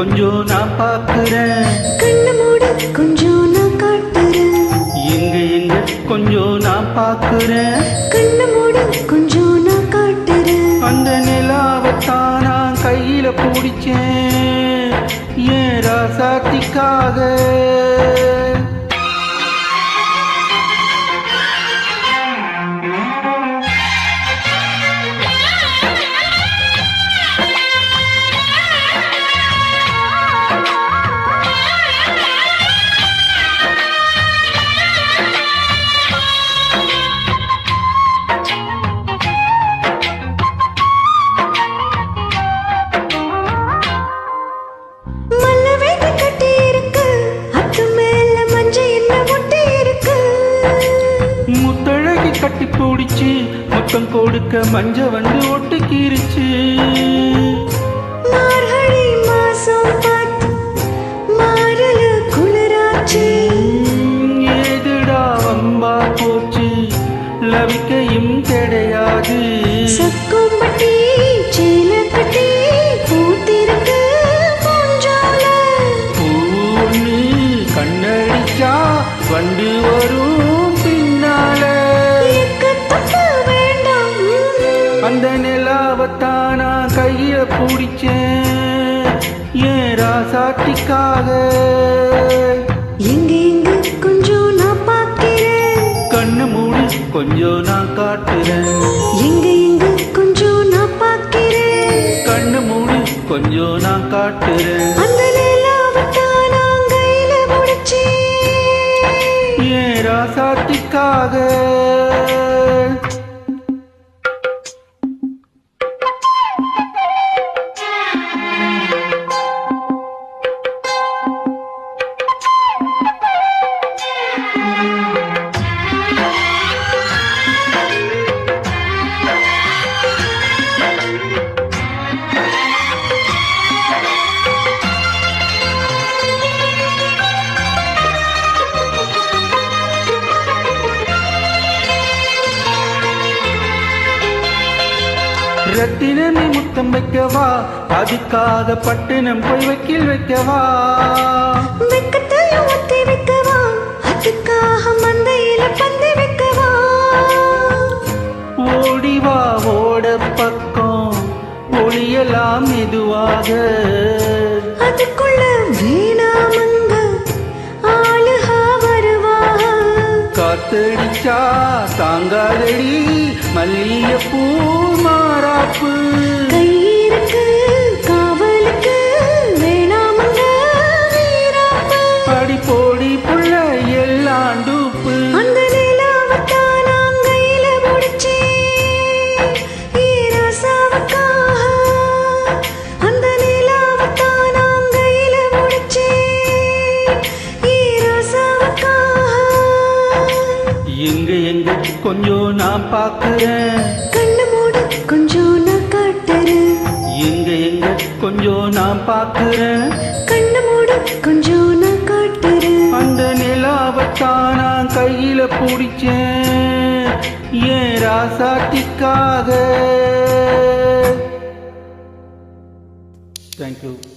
கொஞ்சம் நான் பார்க்கிறேன். கண்ணு மூடு கொஞ்சம் நான் காட்டுறேன். எங்க எங்க? கொஞ்சம் நான் பார்க்கிறேன். கண்ணு மூடு கொஞ்சம் நான் காட்டுறேன். அந்த நிலாவத்தான் நான் கையில பிடிச்சேன். ஏன் ராசாத்திக்காக? முத்தம் கொடுக்க மஞ்ச வந்து ஒட்டுக்கிருச்சு. ஏதுடா வம்பா போச்சு. லவிக்கையும் கிடையாது. சக்கும்பட்டி ராசாட்டிக்காக எங்க எங்க கொஞ்சம் நான் பார்க்கிறேன். கண்ணு மூடு கொஞ்சம் நான் காட்டுறேன். எங்க எங்க கொஞ்சம் நான் பார்க்கிறேன். கண்ணு மூடு கொஞ்சம் நான் காட்டுறேன். ஏன் ராசாத்திக்காக? ரத்தினமே முத்தம் வைக்கவா? அதுக்காக பட்டினம் போய் வைக்கில் வைக்கவா? ஓடிவா ஓட பக்கம். ஒளியலாம் மெதுவாக. அதுக்குள்ள காத்தடிச்சா தாங்காதடி மல்லிகைப்பூ மாறாப்பு. கொஞ்சம் நான் பார்க்கிறேன். கண்ணு மூடு கொஞ்சம் நான் காட்டுறேன். எங்க எங்க கொஞ்சம் நான் பார்க்கிறேன். கண்ணு மூடு கொஞ்சம் நான் காட்டுறேன். அந்த நிலாவத்தான் நான் கையில பிடிச்சேன். ஏன் ராசாட்டிக்காக? தேங்க்யூ